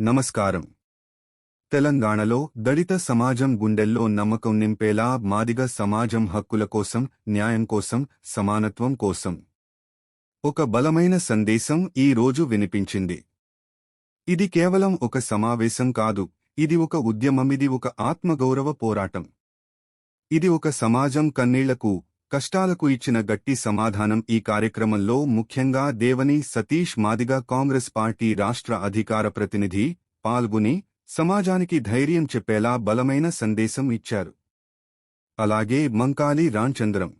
నమస్కారం. తెలంగాణలో దళిత సమాజం గుండెల్లో నమ్మకం నింపేలా మాదిగ సమాజం హక్కుల కోసం న్యాయం కోసం సమానత్వం కోసం. ఒక బలమైన సందేశం ఈ రోజు వినిపించింది. ఇది కేవలం ఒక సమావేశం కాదు ఇది ఒక ఉద్యమమిది ఒక ఆత్మగౌరవ పోరాటం. ఇది ఒక సమాజం కన్నీళ్ళకు కష్టాలకు ఇచ్చిన గట్టి సమాధానం ఈ కార్యక్రమంలో ముఖ్యంగా దేవని సతీష్ మాదిగ కాంగ్రెస్ పార్టీ రాష్ట్ర అధికార ప్రతినిధి పాల్గొని సమాజానికి ధైర్యం చెప్పేలా బలమైన సందేశం ఇచ్చారు. అలాగే మంకాలి రాంచంద్రం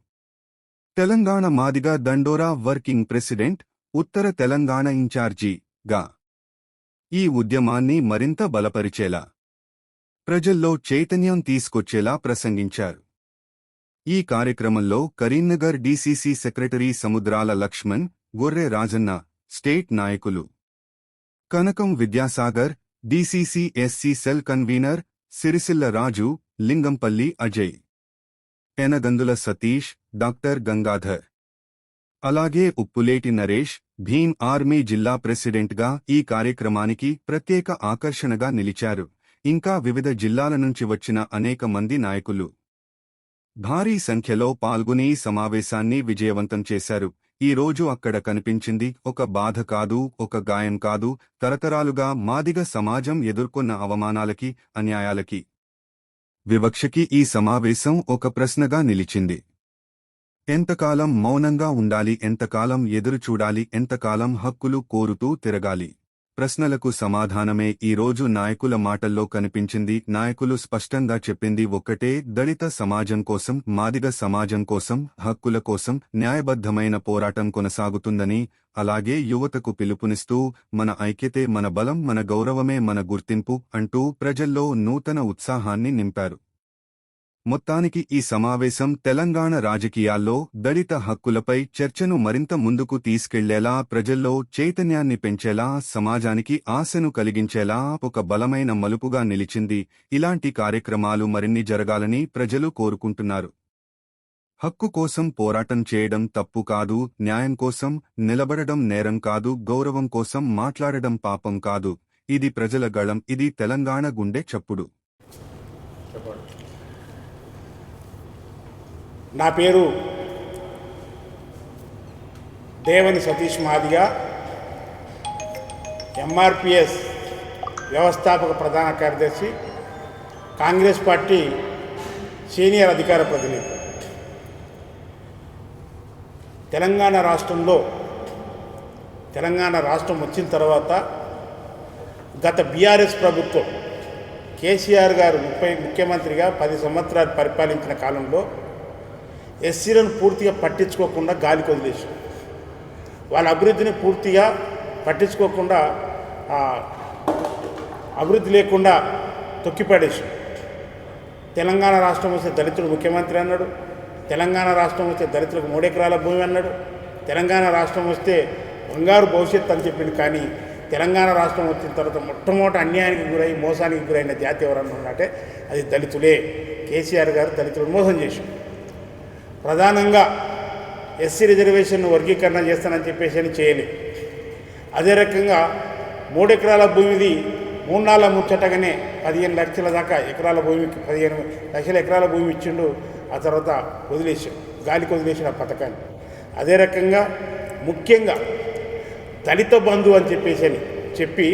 తెలంగాణ మాదిగ దండోరా వర్కింగ్ ప్రెసిడెంట్ ఉత్తర తెలంగాణ ఇన్ఛార్జి గా. ఈ ఉద్యమాన్ని మరింత బలపరిచేలా. ప్రజల్లో చైతన్యం తీసుకొచ్చేలా ప్రసంగించారు. ఈ కార్యక్రమంలో Karimnagar DCC secretary Samudrala Laxman Gorre Rajanna state నాయకులు. Kanakam Vidyasagar DCC SC cell convener Sircilla Raju Lingampalli Ajay. Enagandula Satish doctor Gangadhar. అలాగే ఉప్పులేటి నరేష్ భీమ్ ఆర్మీ జిల్లా ప్రెసిడెంట్గా ఈ కార్యక్రమానికి ప్రత్యేక ఆకర్షణగా నిలిచారు. ఇంకా వివిధ జిల్లాల నుంచి వచ్చిన అనేక మంది నాయకులు. భారీ సంఖ్యలో పాల్గొని సమావేశాన్ని విజయవంతం చేశారు. ఈ రోజు అక్కడ కనిపించింది ఒక బాధ కాదు ఒక గాయం కాదు తరతరాలుగా మాదిగ సమాజం ఎదుర్కొన్న అవమానాలకి అన్యాయాలకి. వివక్షకి ఈ సమావేశం ఒక ప్రశ్నగా నిలిచింది. ఎంతకాలం మౌనంగా ఉండాలి ఎంతకాలం ఎదురుచూడాలి ఎంతకాలం హక్కులు కోరుతూ తిరగాలి? ప్రశ్నలకు సమాధానమే ఈ రోజు నాయకుల మాటల్లో కనిపించింది. నాయకులు స్పష్టంగా చెప్పింది ఒక్కటే దళిత సమాజం కోసం మాదిగ సమాజం కోసం హక్కుల కోసం న్యాయబద్ధమైన పోరాటం కొనసాగుతుందని అలాగే యువతకు పిలుపునిస్తూ మన ఐక్యతే మన బలం మన గౌరవమే మన గుర్తింపు అంటూ ప్రజల్లో నూతన ఉత్సాహాన్ని నింపారు. మొత్తానికి ఈ సమావేశం తెలంగాణ రాజకీయాల్లో దళిత హక్కులపై చర్చను మరింత ముందుకు తీసుకెళ్ళేలా ప్రజల్లో చైతన్యాన్ని పెంచేలా సమాజానికి ఆశను కలిగించేలా ఒక బలమైన మలుపుగా నిలిచింది. ఇలాంటి కార్యక్రమాలు మరిన్ని జరగాలని ప్రజలు కోరుకుంటున్నారు. హక్కు కోసం పోరాటం చేయడం తప్పు కాదు న్యాయం కోసం నిలబడడం నేరం కాదు గౌరవం కోసం మాట్లాడడం పాపం కాదు. ఇది ప్రజల గళం ఇది తెలంగాణ గుండె చప్పుడు. నా పేరు దేవని సతీష్ మాదిగా ఎంఆర్పిఎస్ వ్యవస్థాపక ప్రధాన కార్యదర్శి కాంగ్రెస్ పార్టీ సీనియర్ అధికార ప్రతినిధి. తెలంగాణ రాష్ట్రంలో తెలంగాణ రాష్ట్రం వచ్చిన తర్వాత గత బీఆర్ఎస్ ప్రభుత్వం కేసీఆర్ గారు ముప్పై ముఖ్యమంత్రిగా పది సంవత్సరాలు పరిపాలించిన కాలంలో ఎస్సీలను పూర్తిగా పట్టించుకోకుండా గాలికి వదిలేసాం వాళ్ళ అభివృద్ధిని పూర్తిగా పట్టించుకోకుండా అభివృద్ధి లేకుండా తొక్కిపడేసి తెలంగాణ రాష్ట్రం వస్తే దళితుడు ముఖ్యమంత్రి అన్నాడు తెలంగాణ రాష్ట్రం వస్తే దళితులకు మూడెకరాల భూమి అన్నాడు తెలంగాణ రాష్ట్రం వస్తే బంగారు భవిష్యత్తు అని చెప్పింది కానీ తెలంగాణ రాష్ట్రం వచ్చిన తర్వాత మొట్టమొదటి అన్యాయానికి గురై మోసానికి గురైన జాతి ఎవరన్నా ఉన్నట్టే అది దళితులే. కేసీఆర్ గారు దళితులను మోసం చేశారు. ప్రధానంగా ఎస్సీ రిజర్వేషన్ వర్గీకరణ చేస్తానని చెప్పేసి అని చేయని అదే రకంగా మూడు ఎకరాల భూమిది మూడు నాళ్ళ ముచ్చటగానే పదిహేను లక్షల దాకా ఎకరాల భూమికి పదిహేను లక్షల ఎకరాల భూమి ఇచ్చిండు. ఆ తర్వాత వదిలేసాడు గాలికి వదిలేసాడు ఆ పథకాన్ని. అదే రకంగా ముఖ్యంగా దళిత బంధు అని చెప్పేసి అని చెప్పి